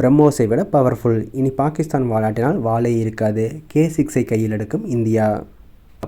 பிரம்மோஸை விட பவர்ஃபுல் இனி பாகிஸ்தான் வாலாட்டினால் வாளே இருக்காது. கே சிக்ஸை கையில் எடுக்கும் இந்தியா.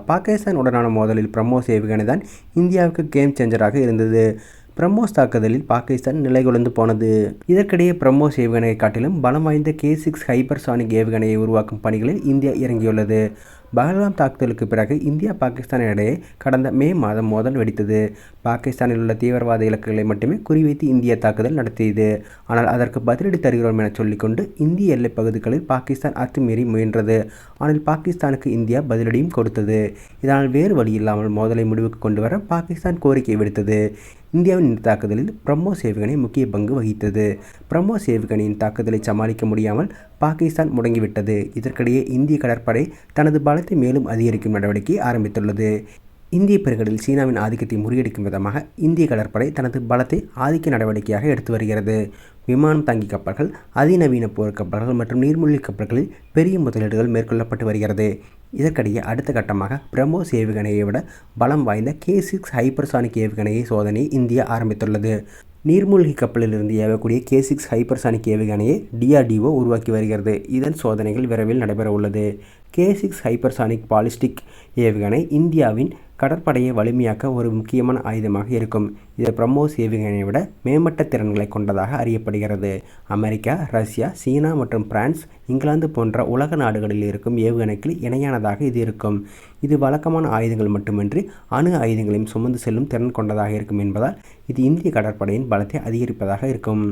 பாகிஸ்தான் உடனான மோதலில் பிரம்மோஸ் ஏவுகணை தான் இந்தியாவுக்கு கேம் சேஞ்சராக இருந்தது. பிரம்மோஸ் தாக்குதலில் பாகிஸ்தான் நிலைகுலந்து போனது. இதற்கிடையே பிரம்மோஸ் ஏவுகணையை காட்டிலும் பலம் வாய்ந்த கே சிக்ஸ் ஹைபர்சானிக் ஏவுகணையை உருவாக்கும் பணிகளில் இந்தியா இறங்கியுள்ளது. பஹல்காம் தாக்குதலுக்கு பிறகு இந்தியா பாகிஸ்தான் இடையே கடந்த மே மாதம் மோதல் வெடித்தது. பாகிஸ்தானில் உள்ள தீவிரவாத இலக்குகளை மட்டுமே குறிவைத்து இந்தியா தாக்குதல் நடத்தியது. ஆனால் அதற்கு பதிலடி தருகிறோம் என சொல்லிக்கொண்டு இந்திய எல்லைப் பகுதிகளில் பாகிஸ்தான் அத்துமீறி முயன்றது. ஆனால் பாகிஸ்தானுக்கு இந்தியா பதிலடியும் கொடுத்தது. இதனால் வேறு வழி இல்லாமல் மோதலை முடிவுக்கு கொண்டு வர பாகிஸ்தான் கோரிக்கை விடுத்தது. இந்தியாவின் இந்த தாக்குதலில் பிரம்மோ ஏவுகணை முக்கிய பங்கு வகித்தது. பிரம்மோ சேவுகணையின் தாக்குதலை சமாளிக்க முடியாமல் பாகிஸ்தான் முடங்கிவிட்டது. இதற்கிடையே இந்திய கடற்படை தனது பலத்தை மேலும் அதிகரிக்கும் நடவடிக்கையை ஆரம்பித்துள்ளது. இந்திய பெருங்கடலில் சீனாவின் ஆதிக்கத்தை முறியடிக்கும் விதமாக இந்திய கடற்படை தனது பலத்தை ஆதிக்க நடவடிக்கையாக எடுத்து வருகிறது. விமானம் தாங்கி கப்பல்கள் அதிநவீன போர்க்கப்பல்கள் மற்றும் நீர்மூழ்கி கப்பல்களில் பெரிய முதலீடுகள் மேற்கொள்ளப்பட்டு வருகிறது. இதற்கிடையே அடுத்த கட்டமாக பிரம்மோஸ் ஏவுகணையை விட பலம் வாய்ந்த கே சிக்ஸ் ஹைப்பர்சானிக் ஏவுகணையை சோதனையை இந்தியா ஆரம்பித்துள்ளது. நீர்மூழ்கி கப்பலிலிருந்து ஏவக்கூடிய கே சிக்ஸ் ஹைப்பர்சானிக் ஏவுகணையை டிஆர்டிஓ உருவாக்கி வருகிறது. இதன் சோதனைகள் விரைவில் நடைபெற உள்ளது கே சிக்ஸ் ஹைப்பர்சானிக் பாலிஸ்டிக் ஏவுகணை இந்தியாவின் கடற்படையை வலிமையாக்க ஒரு முக்கியமான ஆயுதமாக இருக்கும். இது பிரம்மோஸ் ஏவுகணையை விட மேம்பட்ட திறன்களை கொண்டதாக அறியப்படுகிறது. அமெரிக்கா ரஷ்யா சீனா மற்றும் பிரான்ஸ் இங்கிலாந்து போன்ற உலக நாடுகளில் இருக்கும் ஏவுகணைக்கு இணையானதாக இது இருக்கும். இது வழக்கமான ஆயுதங்கள் மட்டுமின்றி அணு ஆயுதங்களையும் சுமந்து செல்லும் திறன் கொண்டதாக இருக்கும் என்பதால் இது இந்திய கடற்படையின் பலத்தை அதிகரிப்பதாக இருக்கும்.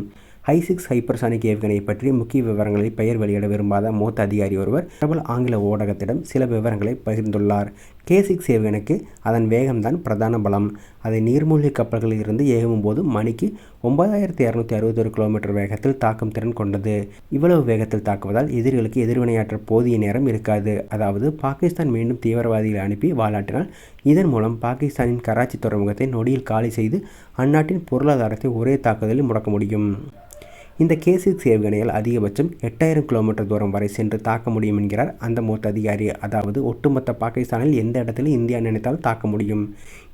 ஹை சிக்ஸ் ஹைப்பர்சானிக் ஏவுகணையை பற்றி முக்கிய விவரங்களை பெயர் வெளியிட விரும்பாத மூத்த அதிகாரி ஒருவர் பிரபல ஆங்கில ஊடகத்திடம் சில விவரங்களை பகிர்ந்துள்ளார். கே சிக்ஸ் ஏவுகணைக்கு அதன் வேகம்தான் பிரதான பலம். அதை நீர்மூழ்கி கப்பல்களில் இருந்து ஏகும் போது மணிக்கு ஒன்பதாயிரத்தி இரநூத்தி அறுபத்தொரு கிலோமீட்டர் வேகத்தில் தாக்கும் திறன் கொண்டது. இவ்வளவு வேகத்தில் தாக்குவதால் எதிரிகளுக்கு எதிர்வினையாற்ற போதிய நேரம் இருக்காது. அதாவது பாகிஸ்தான் மீண்டும் தீவிரவாதிகளை அனுப்பி வாலாட்டினால் இதன் மூலம் பாகிஸ்தானின் கராச்சி துறைமுகத்தை நொடியில் காலி செய்து அந்நாட்டின் பொருளாதாரத்தை ஒரே தாக்குதலில் முடக்க முடியும். இந்த கேசிக்ஸ் ஏவுகணையால் அதிகபட்சம் எட்டாயிரம் கிலோமீட்டர் தூரம் வரை சென்று தாக்க முடியும் என்கிறார் அந்த மூத்த அதிகாரி. அதாவது ஒட்டுமொத்த பாகிஸ்தானில் எந்த இடத்திலும் இந்தியா நினைத்தால் தாக்க முடியும்.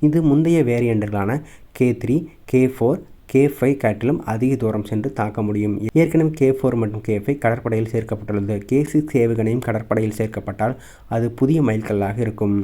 இது முந்தைய வேரியண்டுகளான K three K four K five காட்டிலும் அதிக தூரம் சென்று தாக்க முடியும். ஏற்கனவே கே ஃபோர் மற்றும் கே ஃபைவ் கடற்படையில் சேர்க்கப்பட்டுள்ளது. கே சிக்ஸ் ஏவுகணையும் கடற்படையில் சேர்க்கப்பட்டால் அது புதிய மைல்கல்லாக இருக்கும்.